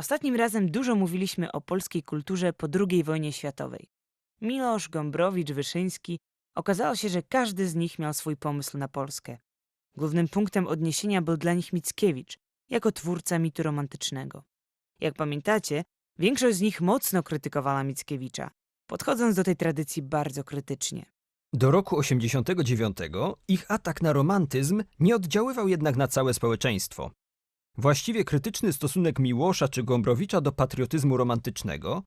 Ostatnim razem dużo mówiliśmy o polskiej kulturze po II wojnie światowej. Milosz, Gombrowicz, Wyszyński. Okazało się, że każdy z nich miał swój pomysł na Polskę. Głównym punktem odniesienia był dla nich Mickiewicz, jako twórca mitu romantycznego. Jak pamiętacie, większość z nich mocno krytykowała Mickiewicza, podchodząc do tej tradycji bardzo krytycznie. Do roku 89 ich atak na romantyzm nie oddziaływał jednak na całe społeczeństwo. Właściwie krytyczny stosunek Miłosza czy Gombrowicza do patriotyzmu romantycznego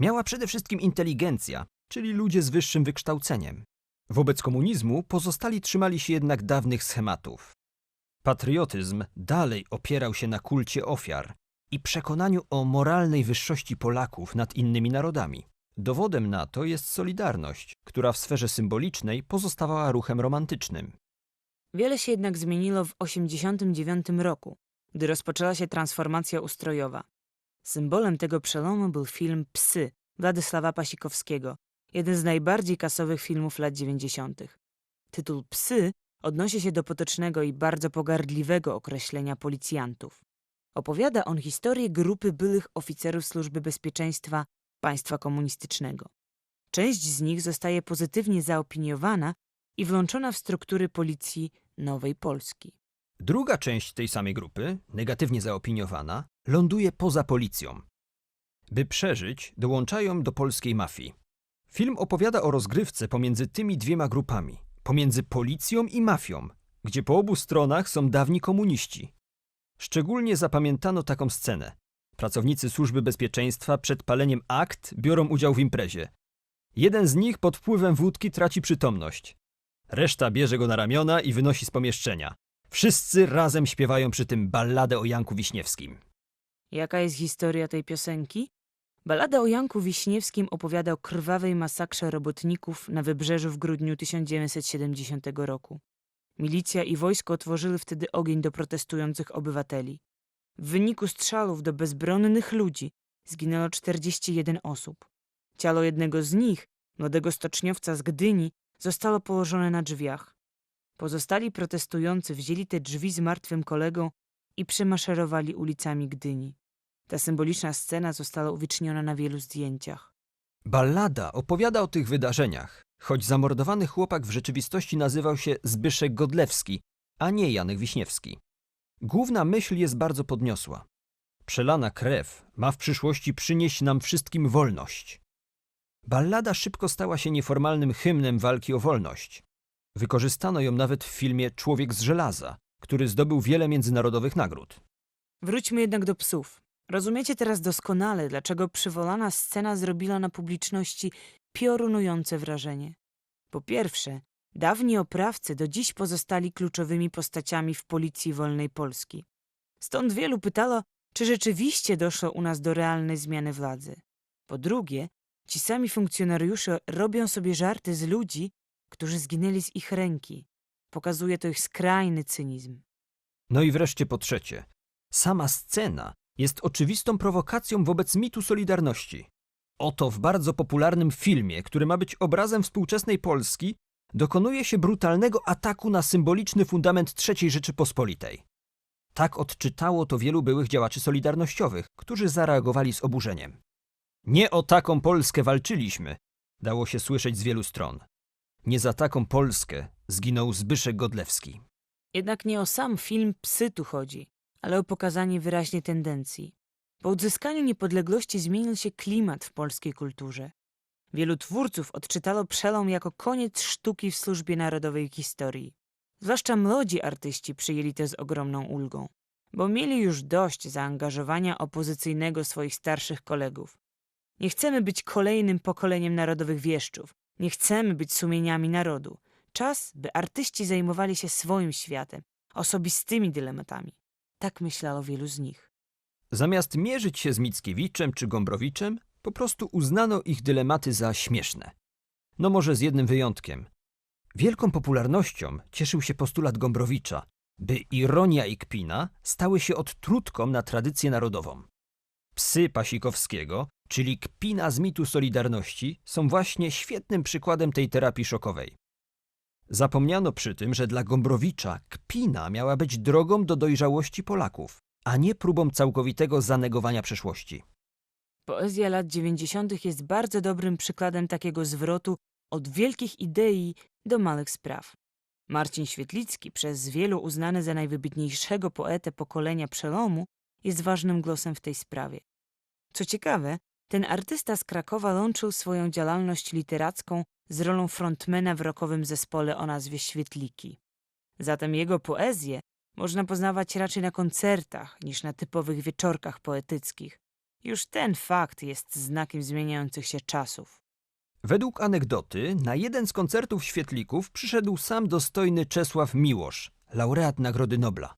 miała przede wszystkim inteligencja, czyli ludzie z wyższym wykształceniem. Wobec komunizmu pozostali trzymali się jednak dawnych schematów. Patriotyzm dalej opierał się na kulcie ofiar i przekonaniu o moralnej wyższości Polaków nad innymi narodami. Dowodem na to jest Solidarność, która w sferze symbolicznej pozostawała ruchem romantycznym. Wiele się jednak zmieniło w 1989 roku, gdy rozpoczęła się transformacja ustrojowa. Symbolem tego przełomu był film Psy Władysława Pasikowskiego, jeden z najbardziej kasowych filmów lat 90. Tytuł Psy odnosi się do potocznego i bardzo pogardliwego określenia policjantów. Opowiada on historię grupy byłych oficerów służby bezpieczeństwa państwa komunistycznego. Część z nich zostaje pozytywnie zaopiniowana i włączona w struktury policji Nowej Polski. Druga część tej samej grupy, negatywnie zaopiniowana, ląduje poza policją. By przeżyć, dołączają do polskiej mafii. Film opowiada o rozgrywce pomiędzy tymi dwiema grupami, pomiędzy policją i mafią, gdzie po obu stronach są dawni komuniści. Szczególnie zapamiętano taką scenę. Pracownicy służby bezpieczeństwa przed paleniem akt biorą udział w imprezie. Jeden z nich pod wpływem wódki traci przytomność. Reszta bierze go na ramiona i wynosi z pomieszczenia. Wszyscy razem śpiewają przy tym balladę o Janku Wiśniewskim. Jaka jest historia tej piosenki? Balada o Janku Wiśniewskim opowiada o krwawej masakrze robotników na wybrzeżu w grudniu 1970 roku. Milicja i wojsko otworzyły wtedy ogień do protestujących obywateli. W wyniku strzałów do bezbronnych ludzi zginęło 41 osób. Ciało jednego z nich, młodego stoczniowca z Gdyni, zostało położone na drzwiach. Pozostali protestujący wzięli te drzwi z martwym kolegą i przemaszerowali ulicami Gdyni. Ta symboliczna scena została uwieczniona na wielu zdjęciach. Ballada opowiada o tych wydarzeniach, choć zamordowany chłopak w rzeczywistości nazywał się Zbyszek Godlewski, a nie Janek Wiśniewski. Główna myśl jest bardzo podniosła. Przelana krew ma w przyszłości przynieść nam wszystkim wolność. Ballada szybko stała się nieformalnym hymnem walki o wolność. Wykorzystano ją nawet w filmie Człowiek z żelaza, który zdobył wiele międzynarodowych nagród. Wróćmy jednak do psów. Rozumiecie teraz doskonale, dlaczego przywołana scena zrobiła na publiczności piorunujące wrażenie. Po pierwsze, dawni oprawcy do dziś pozostali kluczowymi postaciami w policji wolnej Polski. Stąd wielu pytało, czy rzeczywiście doszło u nas do realnej zmiany władzy. Po drugie, ci sami funkcjonariusze robią sobie żarty z ludzi, którzy zginęli z ich ręki. Pokazuje to ich skrajny cynizm. No i wreszcie po trzecie, sama scena jest oczywistą prowokacją wobec mitu Solidarności. Oto w bardzo popularnym filmie, który ma być obrazem współczesnej Polski, dokonuje się brutalnego ataku na symboliczny fundament III Rzeczypospolitej. Tak odczytało to wielu byłych działaczy solidarnościowych, którzy zareagowali z oburzeniem. Nie o taką Polskę walczyliśmy, dało się słyszeć z wielu stron. Nie za taką Polskę zginął Zbyszek Godlewski. Jednak nie o sam film Psy tu chodzi, ale o pokazanie wyraźnie tendencji. Po odzyskaniu niepodległości zmienił się klimat w polskiej kulturze. Wielu twórców odczytało przelom jako koniec sztuki w służbie narodowej historii. Zwłaszcza młodzi artyści przyjęli to z ogromną ulgą, bo mieli już dość zaangażowania opozycyjnego swoich starszych kolegów. Nie chcemy być kolejnym pokoleniem narodowych wieszczów, nie chcemy być sumieniami narodu. Czas, by artyści zajmowali się swoim światem, osobistymi dylematami. Tak myślało wielu z nich. Zamiast mierzyć się z Mickiewiczem czy Gombrowiczem, po prostu uznano ich dylematy za śmieszne. No może z jednym wyjątkiem. Wielką popularnością cieszył się postulat Gombrowicza, by ironia i kpina stały się odtrutką na tradycję narodową. Psy Pasikowskiego, czyli kpina z mitu Solidarności, są właśnie świetnym przykładem tej terapii szokowej. Zapomniano przy tym, że dla Gombrowicza kpina miała być drogą do dojrzałości Polaków, a nie próbą całkowitego zanegowania przeszłości. Poezja lat 90. jest bardzo dobrym przykładem takiego zwrotu od wielkich idei do małych spraw. Marcin Świetlicki, przez wielu uznany za najwybitniejszego poetę pokolenia przełomu, jest ważnym głosem w tej sprawie. Co ciekawe, ten artysta z Krakowa łączył swoją działalność literacką z rolą frontmana w rockowym zespole o nazwie Świetliki. Zatem jego poezję można poznawać raczej na koncertach niż na typowych wieczorkach poetyckich. Już ten fakt jest znakiem zmieniających się czasów. Według anegdoty, na jeden z koncertów świetlików przyszedł sam dostojny Czesław Miłosz, laureat Nagrody Nobla.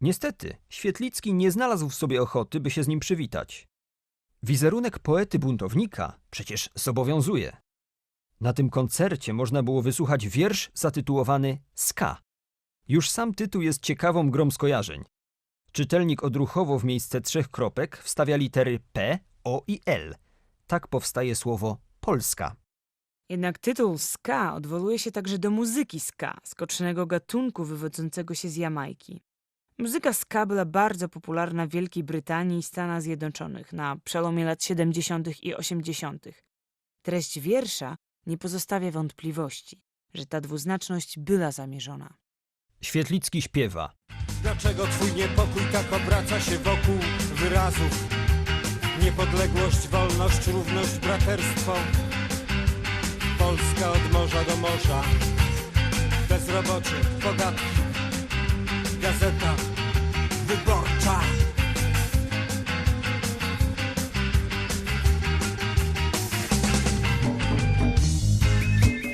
Niestety, Świetlicki nie znalazł w sobie ochoty, by się z nim przywitać. Wizerunek poety buntownika przecież zobowiązuje. Na tym koncercie można było wysłuchać wiersz zatytułowany Ska. Już sam tytuł jest ciekawą grą skojarzeń. Czytelnik odruchowo w miejsce trzech kropek wstawia litery P, O i L. Tak powstaje słowo Polska. Jednak tytuł ska odwołuje się także do muzyki ska, skocznego gatunku wywodzącego się z Jamajki. Muzyka ska była bardzo popularna w Wielkiej Brytanii i Stanach Zjednoczonych na przełomie lat 70. i 80. Treść wiersza nie pozostawia wątpliwości, że ta dwuznaczność była zamierzona. Świetlicki śpiewa. Dlaczego twój niepokój tak obraca się wokół wyrazów? Niepodległość, wolność, równość, braterstwo. Polska od morza do morza. Bezrobocie, podatki. Gazeta wyborcza.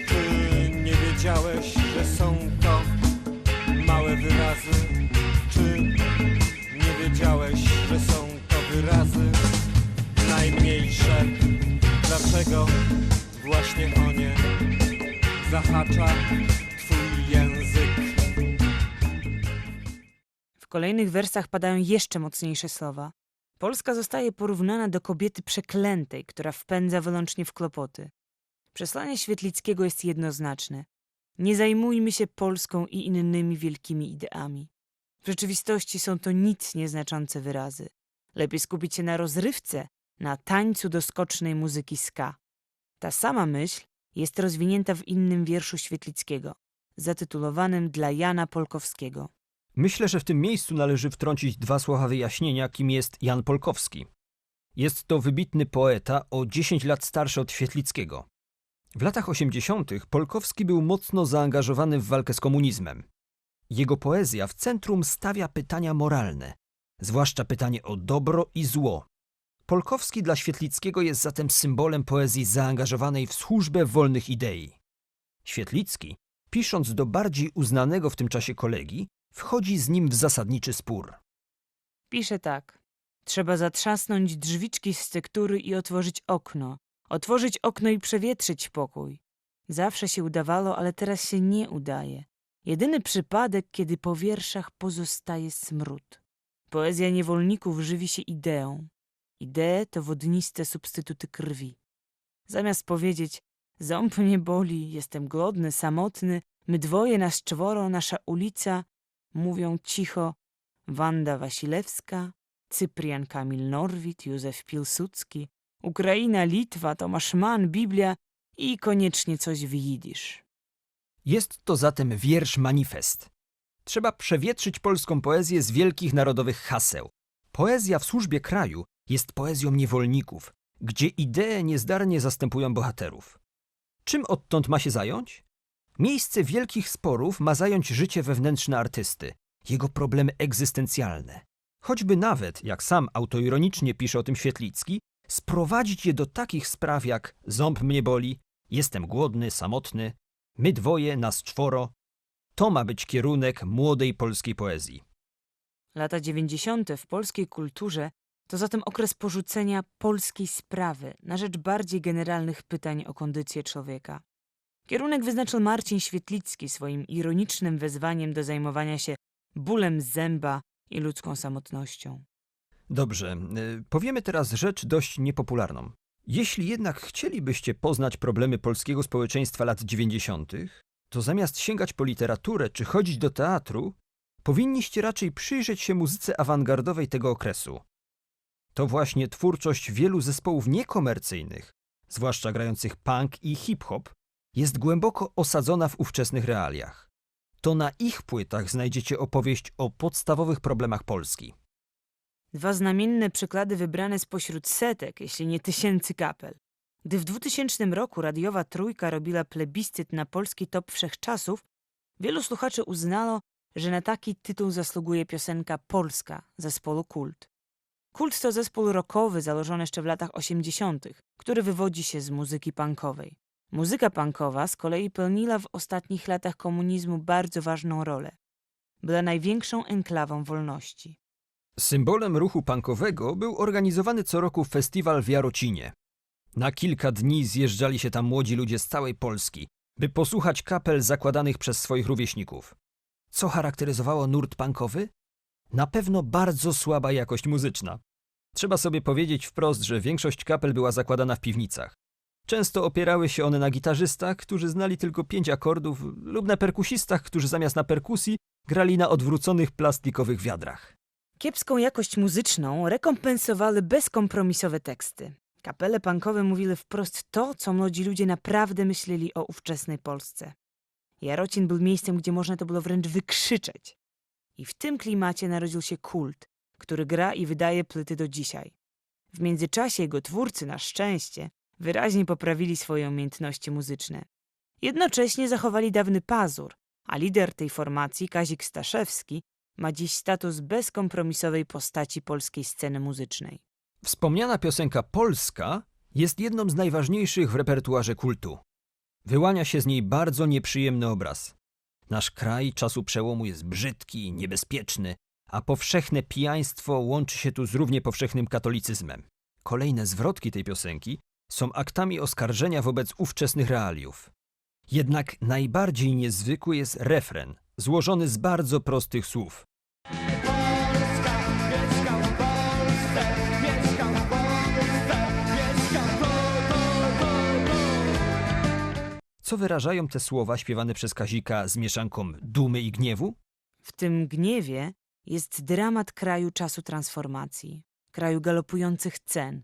Czy nie wiedziałeś, że są to małe wyrazy? Czy nie wiedziałeś, że są to wyrazy najmniejsze? Dlaczego właśnie o nie zahacza kolejnych wersach padają jeszcze mocniejsze słowa. Polska zostaje porównana do kobiety przeklętej, która wpędza wyłącznie w kłopoty. Przesłanie Świetlickiego jest jednoznaczne. Nie zajmujmy się Polską i innymi wielkimi ideami. W rzeczywistości są to nic nieznaczące wyrazy. Lepiej skupić się na rozrywce, na tańcu do skocznej muzyki ska. Ta sama myśl jest rozwinięta w innym wierszu Świetlickiego, zatytułowanym Dla Jana Polkowskiego. Myślę, że w tym miejscu należy wtrącić dwa słowa wyjaśnienia, kim jest Jan Polkowski. Jest to wybitny poeta o 10 lat starszy od Świetlickiego. W latach 80. Polkowski był mocno zaangażowany w walkę z komunizmem. Jego poezja w centrum stawia pytania moralne, zwłaszcza pytanie o dobro i zło. Polkowski dla Świetlickiego jest zatem symbolem poezji zaangażowanej w służbę wolnych idei. Świetlicki, pisząc do bardziej uznanego w tym czasie kolegi, wchodzi z nim w zasadniczy spór. Pisze tak. Trzeba zatrzasnąć drzwiczki z tektury i otworzyć okno. Otworzyć okno i przewietrzyć pokój. Zawsze się udawało, ale teraz się nie udaje. Jedyny przypadek, kiedy po wierszach pozostaje smród. Poezja niewolników żywi się ideą. Idee to wodniste substytuty krwi. Zamiast powiedzieć, ząb mnie boli, jestem głodny, samotny, my dwoje, nas czworo, nasza ulica, mówią cicho Wanda Wasilewska, Cyprian Kamil Norwid, Józef Pilsudski, Ukraina, Litwa, Tomasz Mann, Biblia i koniecznie coś w jidysz. Jest to zatem wiersz manifest. Trzeba przewietrzyć polską poezję z wielkich narodowych haseł. Poezja w służbie kraju jest poezją niewolników, gdzie idee niezdarnie zastępują bohaterów. Czym odtąd ma się zająć? Miejsce wielkich sporów ma zająć życie wewnętrzne artysty, jego problemy egzystencjalne. Choćby nawet, jak sam autoironicznie pisze o tym Świetlicki, sprowadzić je do takich spraw jak ząb mnie boli, jestem głodny, samotny, my dwoje, nas czworo. To ma być kierunek młodej polskiej poezji. Lata 90. w polskiej kulturze to zatem okres porzucenia polskiej sprawy na rzecz bardziej generalnych pytań o kondycję człowieka. Kierunek wyznaczył Marcin Świetlicki swoim ironicznym wezwaniem do zajmowania się bólem zęba i ludzką samotnością. Dobrze, y, powiemy teraz rzecz dość niepopularną. Jeśli jednak chcielibyście poznać problemy polskiego społeczeństwa lat 90., to zamiast sięgać po literaturę czy chodzić do teatru, powinniście raczej przyjrzeć się muzyce awangardowej tego okresu. To właśnie twórczość wielu zespołów niekomercyjnych, zwłaszcza grających punk i hip-hop, jest głęboko osadzona w ówczesnych realiach. To na ich płytach znajdziecie opowieść o podstawowych problemach Polski. Dwa znamienne przykłady wybrane spośród setek, jeśli nie tysięcy kapel. Gdy w 2000 roku radiowa trójka robiła plebiscyt na polski top wszechczasów, wielu słuchaczy uznało, że na taki tytuł zasługuje piosenka Polska zespołu Kult. Kult to zespół rockowy założony jeszcze w latach 80., który wywodzi się z muzyki punkowej. Muzyka punkowa z kolei pełniła w ostatnich latach komunizmu bardzo ważną rolę. Była największą enklawą wolności. Symbolem ruchu punkowego był organizowany co roku festiwal w Jarocinie. Na kilka dni zjeżdżali się tam młodzi ludzie z całej Polski, by posłuchać kapel zakładanych przez swoich rówieśników. Co charakteryzowało nurt punkowy? Na pewno bardzo słaba jakość muzyczna. Trzeba sobie powiedzieć wprost, że większość kapel była zakładana w piwnicach. Często opierały się one na gitarzystach, którzy znali tylko pięć akordów, lub na perkusistach, którzy zamiast na perkusji grali na odwróconych plastikowych wiadrach. Kiepską jakość muzyczną rekompensowały bezkompromisowe teksty. Kapele punkowe mówiły wprost to, co młodzi ludzie naprawdę myśleli o ówczesnej Polsce. Jarocin był miejscem, gdzie można to było wręcz wykrzyczeć. I w tym klimacie narodził się kult, który gra i wydaje płyty do dzisiaj. W międzyczasie jego twórcy, na szczęście, wyraźnie poprawili swoje umiejętności muzyczne. Jednocześnie zachowali dawny pazur, a lider tej formacji, Kazik Staszewski, ma dziś status bezkompromisowej postaci polskiej sceny muzycznej. Wspomniana piosenka Polska jest jedną z najważniejszych w repertuarze kultu. Wyłania się z niej bardzo nieprzyjemny obraz. Nasz kraj czasu przełomu jest brzydki, niebezpieczny, a powszechne pijaństwo łączy się tu z równie powszechnym katolicyzmem. Kolejne zwrotki tej piosenki są aktami oskarżenia wobec ówczesnych realiów. Jednak najbardziej niezwykły jest refren, złożony z bardzo prostych słów. Co wyrażają te słowa śpiewane przez Kazika z mieszanką dumy i gniewu? W tym gniewie jest dramat kraju czasu transformacji, kraju galopujących cen,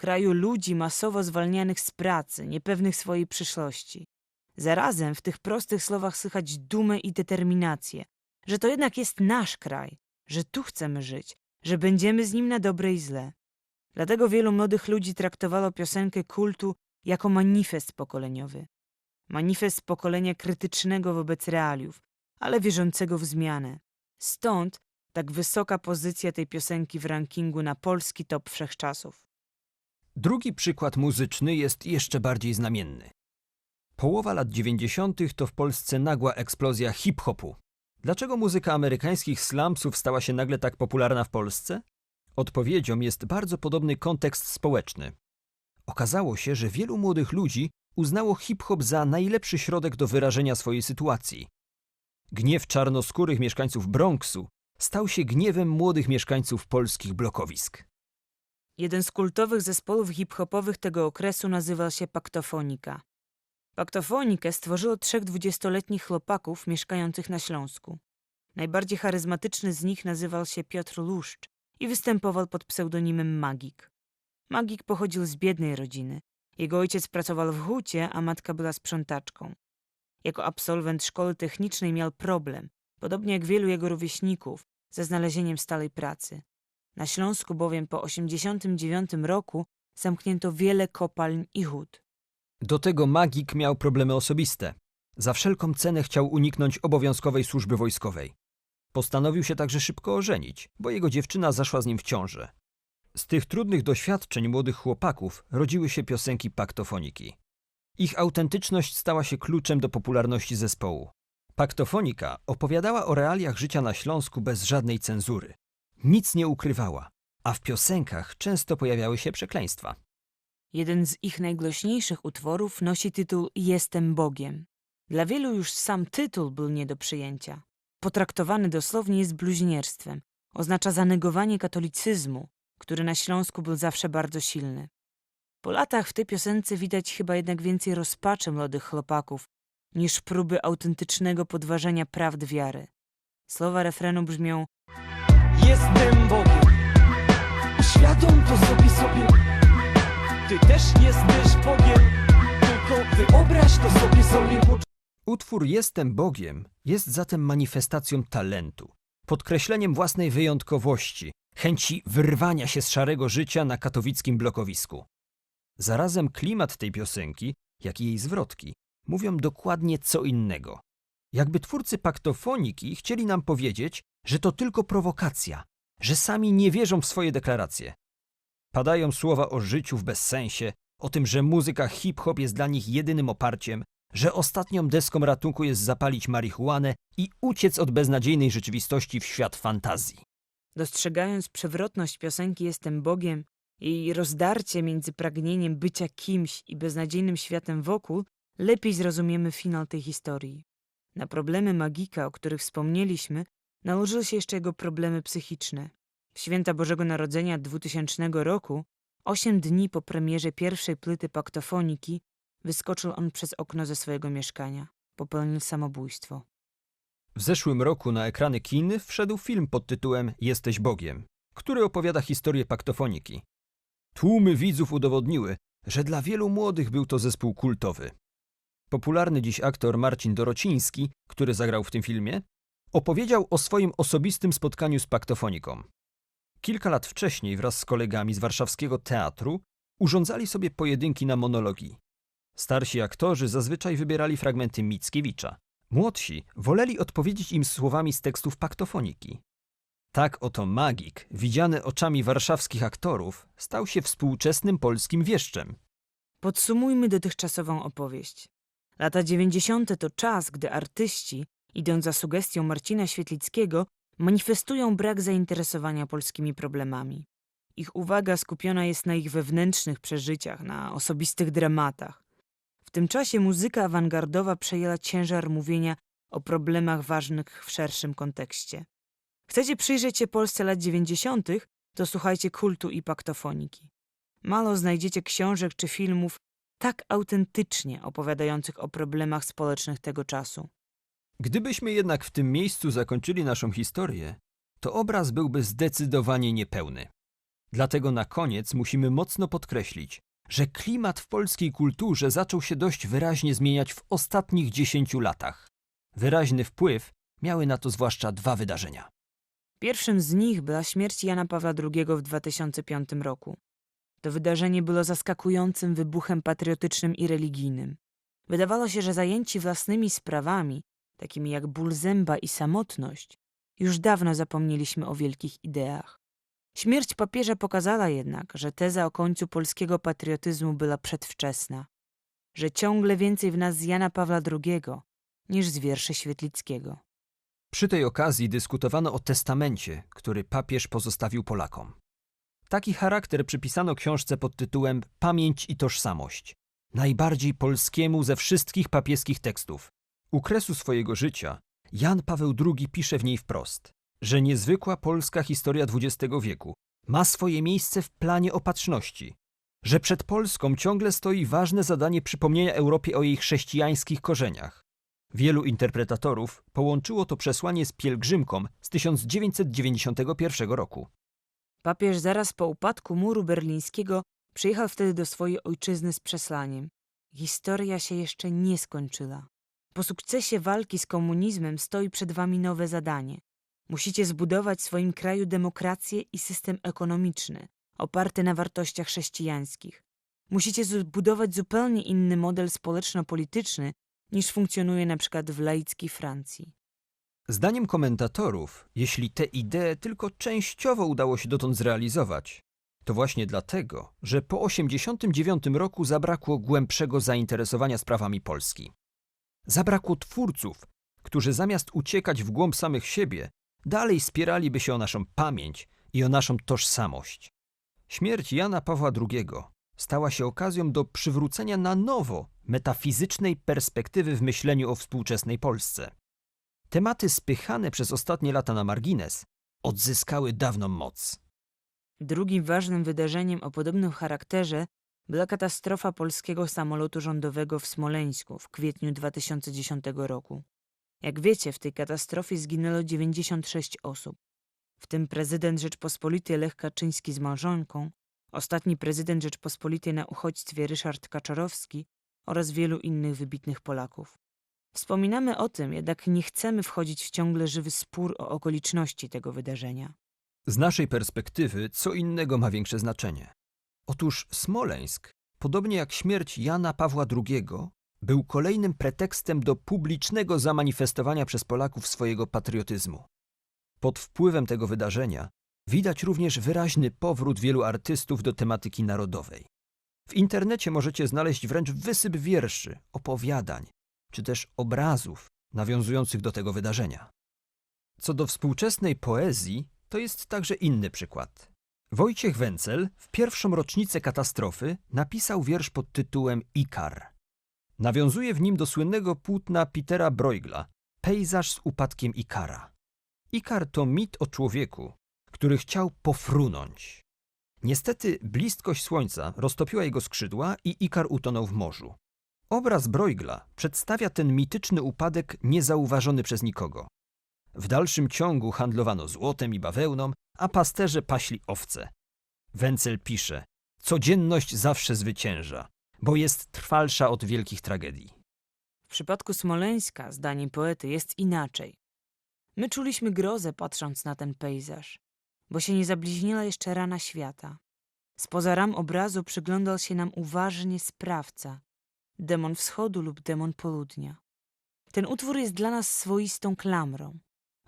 kraju ludzi masowo zwalnianych z pracy, niepewnych swojej przyszłości. Zarazem w tych prostych słowach słychać dumę i determinację, że to jednak jest nasz kraj, że tu chcemy żyć, że będziemy z nim na dobre i zle. Dlatego wielu młodych ludzi traktowało piosenkę kultu jako manifest pokoleniowy. Manifest pokolenia krytycznego wobec realiów, ale wierzącego w zmianę. Stąd tak wysoka pozycja tej piosenki w rankingu na polski top wszechczasów. Drugi przykład muzyczny jest jeszcze bardziej znamienny. Połowa lat 90. to w Polsce nagła eksplozja hip-hopu. Dlaczego muzyka amerykańskich slumsów stała się nagle tak popularna w Polsce? Odpowiedzią jest bardzo podobny kontekst społeczny. Okazało się, że wielu młodych ludzi uznało hip-hop za najlepszy środek do wyrażenia swojej sytuacji. Gniew czarnoskórych mieszkańców Bronxu stał się gniewem młodych mieszkańców polskich blokowisk. Jeden z kultowych zespołów hip-hopowych tego okresu nazywał się Paktofonika. Paktofonikę stworzyło trzech dwudziestoletnich chłopaków mieszkających na Śląsku. Najbardziej charyzmatyczny z nich nazywał się Piotr Luszcz i występował pod pseudonimem Magik. Magik pochodził z biednej rodziny. Jego ojciec pracował w hucie, a matka była sprzątaczką. Jako absolwent szkoły technicznej miał problem, podobnie jak wielu jego rówieśników, ze znalezieniem stałej pracy. Na Śląsku bowiem po 1989 roku zamknięto wiele kopalń i hut. Do tego magik miał problemy osobiste. Za wszelką cenę chciał uniknąć obowiązkowej służby wojskowej. Postanowił się także szybko ożenić, bo jego dziewczyna zaszła z nim w ciążę. Z tych trudnych doświadczeń młodych chłopaków rodziły się piosenki paktofoniki. Ich autentyczność stała się kluczem do popularności zespołu. Paktofonika opowiadała o realiach życia na Śląsku bez żadnej cenzury. Nic nie ukrywała, a w piosenkach często pojawiały się przekleństwa. Jeden z ich najgłośniejszych utworów nosi tytuł Jestem Bogiem. Dla wielu już sam tytuł był nie do przyjęcia. Potraktowany dosłownie jest bluźnierstwem. Oznacza zanegowanie katolicyzmu, który na Śląsku był zawsze bardzo silny. Po latach w tej piosence widać chyba jednak więcej rozpaczy młodych chłopaków niż próby autentycznego podważenia prawd wiary. Słowa refrenu brzmią Jestem Bogiem. Świadom to sobie sobie. Ty też jesteś Bogiem. Tylko wyobraź to sobie sobie. Utwór Jestem Bogiem jest zatem manifestacją talentu, podkreśleniem własnej wyjątkowości, chęci wyrwania się z szarego życia na katowickim blokowisku. Zarazem klimat tej piosenki, jak i jej zwrotki, mówią dokładnie co innego. Jakby twórcy paktofoniki chcieli nam powiedzieć, że to tylko prowokacja, że sami nie wierzą w swoje deklaracje. Padają słowa o życiu w bezsensie, o tym, że muzyka hip-hop jest dla nich jedynym oparciem, że ostatnią deską ratunku jest zapalić marihuanę i uciec od beznadziejnej rzeczywistości w świat fantazji. Dostrzegając przewrotność piosenki Jestem Bogiem i rozdarcie między pragnieniem bycia kimś i beznadziejnym światem wokół, lepiej zrozumiemy finał tej historii. Na problemy magika, o których wspomnieliśmy, nałożyły się jeszcze jego problemy psychiczne. W święta Bożego Narodzenia 2000 roku, osiem dni po premierze pierwszej płyty paktofoniki, wyskoczył on przez okno ze swojego mieszkania. Popełnił samobójstwo. W zeszłym roku na ekrany kin wszedł film pod tytułem Jesteś Bogiem, który opowiada historię paktofoniki. Tłumy widzów udowodniły, że dla wielu młodych był to zespół kultowy. Popularny dziś aktor Marcin Dorociński, który zagrał w tym filmie, opowiedział o swoim osobistym spotkaniu z paktofoniką. Kilka lat wcześniej wraz z kolegami z warszawskiego teatru urządzali sobie pojedynki na monologii. Starsi aktorzy zazwyczaj wybierali fragmenty Mickiewicza. Młodsi woleli odpowiedzieć im słowami z tekstów paktofoniki. Tak oto magik, widziany oczami warszawskich aktorów, stał się współczesnym polskim wieszczem. Podsumujmy dotychczasową opowieść. Lata 90. to czas, gdy artyści, idąc za sugestią Marcina Świetlickiego, manifestują brak zainteresowania polskimi problemami. Ich uwaga skupiona jest na ich wewnętrznych przeżyciach, na osobistych dramatach. W tym czasie muzyka awangardowa przejęła ciężar mówienia o problemach ważnych w szerszym kontekście. Chcecie przyjrzeć się Polsce lat 90., to słuchajcie kultu i paktofoniki. Mało znajdziecie książek czy filmów tak autentycznie opowiadających o problemach społecznych tego czasu. Gdybyśmy jednak w tym miejscu zakończyli naszą historię, to obraz byłby zdecydowanie niepełny. Dlatego na koniec musimy mocno podkreślić, że klimat w polskiej kulturze zaczął się dość wyraźnie zmieniać w ostatnich dziesięciu latach. Wyraźny wpływ miały na to zwłaszcza dwa wydarzenia. Pierwszym z nich była śmierć Jana Pawła II w 2005 roku. To wydarzenie było zaskakującym wybuchem patriotycznym i religijnym. Wydawało się, że zajęci własnymi sprawami, takimi jak ból zęba i samotność, już dawno zapomnieliśmy o wielkich ideach. Śmierć papieża pokazała jednak, że teza o końcu polskiego patriotyzmu była przedwczesna, że ciągle więcej w nas z Jana Pawła II niż z wierszy Świetlickiego. Przy tej okazji dyskutowano o testamencie, który papież pozostawił Polakom. Taki charakter przypisano książce pod tytułem Pamięć i tożsamość, najbardziej polskiemu ze wszystkich papieskich tekstów. U kresu swojego życia Jan Paweł II pisze w niej wprost, że niezwykła polska historia XX wieku ma swoje miejsce w planie opatrzności, że przed Polską ciągle stoi ważne zadanie przypomnienia Europie o jej chrześcijańskich korzeniach. Wielu interpretatorów połączyło to przesłanie z pielgrzymką z 1991 roku. Papież zaraz po upadku muru berlińskiego przyjechał wtedy do swojej ojczyzny z przesłaniem. Historia się jeszcze nie skończyła. Po sukcesie walki z komunizmem stoi przed wami nowe zadanie. Musicie zbudować w swoim kraju demokrację i system ekonomiczny, oparty na wartościach chrześcijańskich. Musicie zbudować zupełnie inny model społeczno-polityczny niż funkcjonuje na przykład w laickiej Francji. Zdaniem komentatorów, jeśli te idee tylko częściowo udało się dotąd zrealizować, to właśnie dlatego, że po 1989 roku zabrakło głębszego zainteresowania sprawami Polski. Zabrakło twórców, którzy zamiast uciekać w głąb samych siebie, dalej spieraliby się o naszą pamięć i o naszą tożsamość. Śmierć Jana Pawła II stała się okazją do przywrócenia na nowo metafizycznej perspektywy w myśleniu o współczesnej Polsce. Tematy spychane przez ostatnie lata na margines odzyskały dawną moc. Drugim ważnym wydarzeniem o podobnym charakterze była katastrofa polskiego samolotu rządowego w Smoleńsku w kwietniu 2010 roku. Jak wiecie, w tej katastrofie zginęło 96 osób, w tym prezydent Rzeczpospolitej Lech Kaczyński z małżonką, ostatni prezydent Rzeczpospolitej na uchodźstwie Ryszard Kaczorowski oraz wielu innych wybitnych Polaków. Wspominamy o tym, jednak nie chcemy wchodzić w ciągle żywy spór o okoliczności tego wydarzenia. Z naszej perspektywy, co innego ma większe znaczenie. Otóż Smoleńsk, podobnie jak śmierć Jana Pawła II, był kolejnym pretekstem do publicznego zamanifestowania przez Polaków swojego patriotyzmu. Pod wpływem tego wydarzenia widać również wyraźny powrót wielu artystów do tematyki narodowej. W internecie możecie znaleźć wręcz wysyp wierszy, opowiadań, czy też obrazów nawiązujących do tego wydarzenia. Co do współczesnej poezji, to jest także inny przykład. Wojciech Wencel w pierwszą rocznicę katastrofy napisał wiersz pod tytułem Ikar. Nawiązuje w nim do słynnego płótna Petera Bruegla Pejzaż z upadkiem Ikara. Ikar to mit o człowieku, który chciał pofrunąć. Niestety blizkość słońca roztopiła jego skrzydła i Ikar utonął w morzu. Obraz Bruegla przedstawia ten mityczny upadek niezauważony przez nikogo. W dalszym ciągu handlowano złotem i bawełną, a pasterze paśli owce. Wencel pisze: Codzienność zawsze zwycięża, bo jest trwalsza od wielkich tragedii. W przypadku Smoleńska, zdaniem poety, jest inaczej. My czuliśmy grozę patrząc na ten pejzaż, bo się nie zabliźniła jeszcze rana świata. Spoza ram obrazu przyglądał się nam uważnie sprawca, demon wschodu lub demon południa. Ten utwór jest dla nas swoistą klamrą.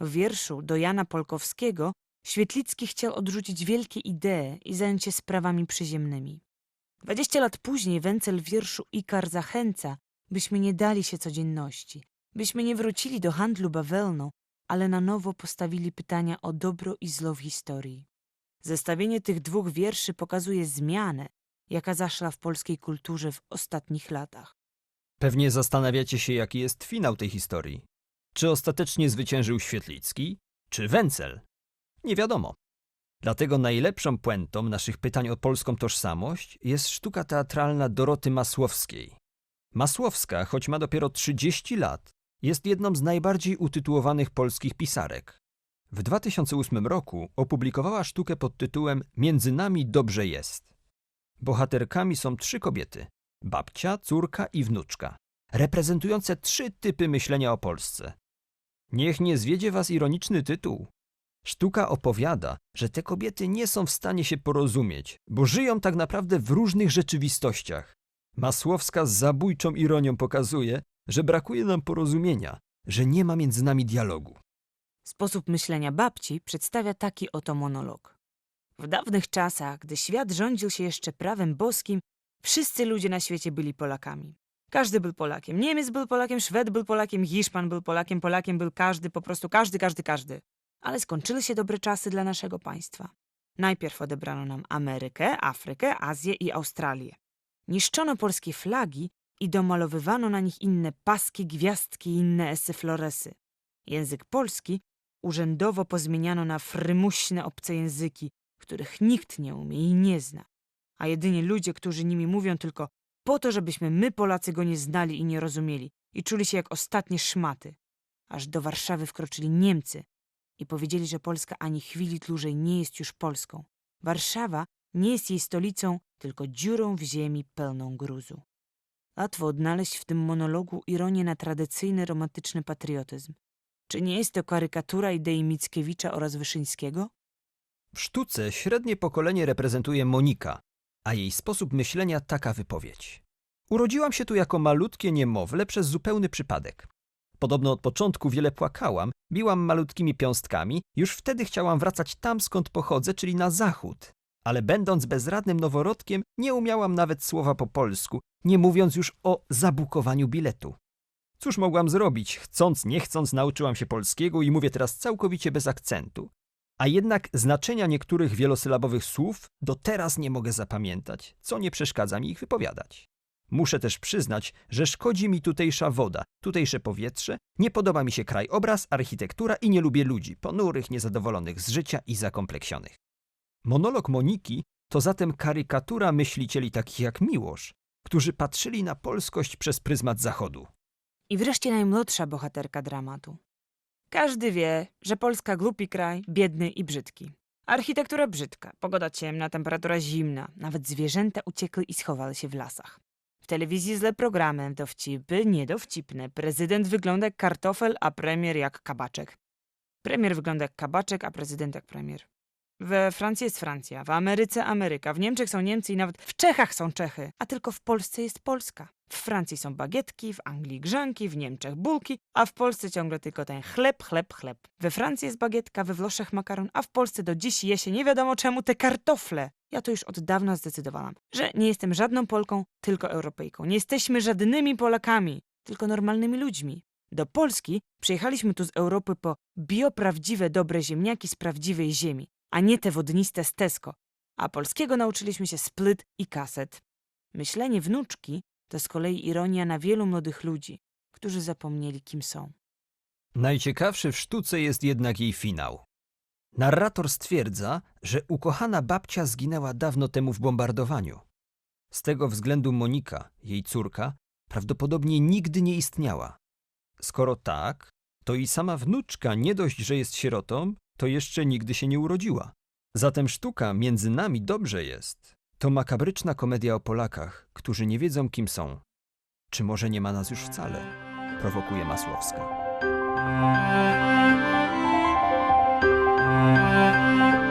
W wierszu do Jana Polkowskiego Świetlicki chciał odrzucić wielkie idee i zająć się sprawami przyziemnymi. Dwadzieścia lat później Wencel w wierszu Ikar zachęca, byśmy nie dali się codzienności, byśmy nie wrócili do handlu bawełną, ale na nowo postawili pytania o dobro i zło w historii. Zestawienie tych dwóch wierszy pokazuje zmianę, jaka zaszła w polskiej kulturze w ostatnich latach. Pewnie zastanawiacie się, jaki jest finał tej historii. Czy ostatecznie zwyciężył Świetlicki, czy Wencel? Nie wiadomo. Dlatego najlepszą puentą naszych pytań o polską tożsamość jest sztuka teatralna Doroty Masłowskiej. Masłowska, choć ma dopiero 30 lat, jest jedną z najbardziej utytułowanych polskich pisarek. W 2008 roku opublikowała sztukę pod tytułem Między nami dobrze jest. Bohaterkami są trzy kobiety: babcia, córka i wnuczka, reprezentujące trzy typy myślenia o Polsce. Niech nie zwiedzie was ironiczny tytuł. Sztuka opowiada, że te kobiety nie są w stanie się porozumieć, bo żyją tak naprawdę w różnych rzeczywistościach. Masłowska z zabójczą ironią pokazuje, że brakuje nam porozumienia, że nie ma między nami dialogu. Sposób myślenia babci przedstawia taki oto monolog. W dawnych czasach, gdy świat rządził się jeszcze prawem boskim, wszyscy ludzie na świecie byli Polakami. Każdy był Polakiem. Niemiec był Polakiem, Szwed był Polakiem, Hiszpan był Polakiem, Polakiem był każdy, po prostu każdy, każdy, każdy. Ale skończyły się dobre czasy dla naszego państwa. Najpierw odebrano nam Amerykę, Afrykę, Azję i Australię. Niszczono polskie flagi i domalowywano na nich inne paski, gwiazdki i inne esy floresy. Język polski urzędowo pozmieniano na frymuśne obce języki, których nikt nie umie i nie zna, a jedynie ludzie, którzy nimi mówią tylko po to, żebyśmy my Polacy go nie znali i nie rozumieli i czuli się jak ostatnie szmaty. Aż do Warszawy wkroczyli Niemcy i powiedzieli, że Polska ani chwili dłużej nie jest już Polską. Warszawa nie jest jej stolicą, tylko dziurą w ziemi pełną gruzu. Łatwo odnaleźć w tym monologu ironię na tradycyjny romantyczny patriotyzm. Czy nie jest to karykatura idei Mickiewicza oraz Wyszyńskiego? W sztuce średnie pokolenie reprezentuje Monika, a jej sposób myślenia taka wypowiedź. Urodziłam się tu jako malutkie niemowlę przez zupełny przypadek. Podobno od początku wiele płakałam, biłam malutkimi piąstkami, już wtedy chciałam wracać tam, skąd pochodzę, czyli na zachód. Ale będąc bezradnym noworodkiem, nie umiałam nawet słowa po polsku, nie mówiąc już o zabukowaniu biletu. Cóż mogłam zrobić? Chcąc, nie chcąc, nauczyłam się polskiego i mówię teraz całkowicie bez akcentu. A jednak znaczenia niektórych wielosylabowych słów do teraz nie mogę zapamiętać, co nie przeszkadza mi ich wypowiadać. Muszę też przyznać, że szkodzi mi tutejsza woda, tutejsze powietrze, nie podoba mi się krajobraz, architektura i nie lubię ludzi, ponurych, niezadowolonych z życia i zakompleksionych. Monolog Moniki to zatem karykatura myślicieli takich jak Miłosz, którzy patrzyli na polskość przez pryzmat zachodu. I wreszcie najmłodsza bohaterka dramatu. Każdy wie, że Polska głupi kraj, biedny i brzydki. Architektura brzydka, pogoda ciemna, temperatura zimna. Nawet zwierzęta uciekły i schowały się w lasach. W telewizji zle programy, dowcipy niedowcipne. Prezydent wygląda jak kartofel, a premier jak kabaczek. Premier wygląda jak kabaczek, a prezydent jak premier. We Francji jest Francja, w Ameryce Ameryka, w Niemczech są Niemcy i nawet w Czechach są Czechy, a tylko w Polsce jest Polska. W Francji są bagietki, w Anglii grzanki, w Niemczech bułki, a w Polsce ciągle tylko ten chleb, chleb, chleb. We Francji jest bagietka, we Włoszech makaron, a w Polsce do dziś je się nie wiadomo czemu te kartofle. Ja to już od dawna zdecydowałam, że nie jestem żadną Polką, tylko Europejką. Nie jesteśmy żadnymi Polakami, tylko normalnymi ludźmi. Do Polski przyjechaliśmy tu z Europy po bioprawdziwe dobre ziemniaki z prawdziwej ziemi, a nie te wodniste z Tesco. A polskiego nauczyliśmy się splyt i kaset. Myślenie wnuczki to z kolei ironia na wielu młodych ludzi, którzy zapomnieli, kim są. Najciekawszy w sztuce jest jednak jej finał. Narrator stwierdza, że ukochana babcia zginęła dawno temu w bombardowaniu. Z tego względu Monika, jej córka, prawdopodobnie nigdy nie istniała. Skoro tak, to i sama wnuczka nie dość, że jest sierotą, to jeszcze nigdy się nie urodziła. Zatem sztuka między nami dobrze jest. To makabryczna komedia o Polakach, którzy nie wiedzą, kim są. Czy może nie ma nas już wcale? Prowokuje Masłowska. Thank you.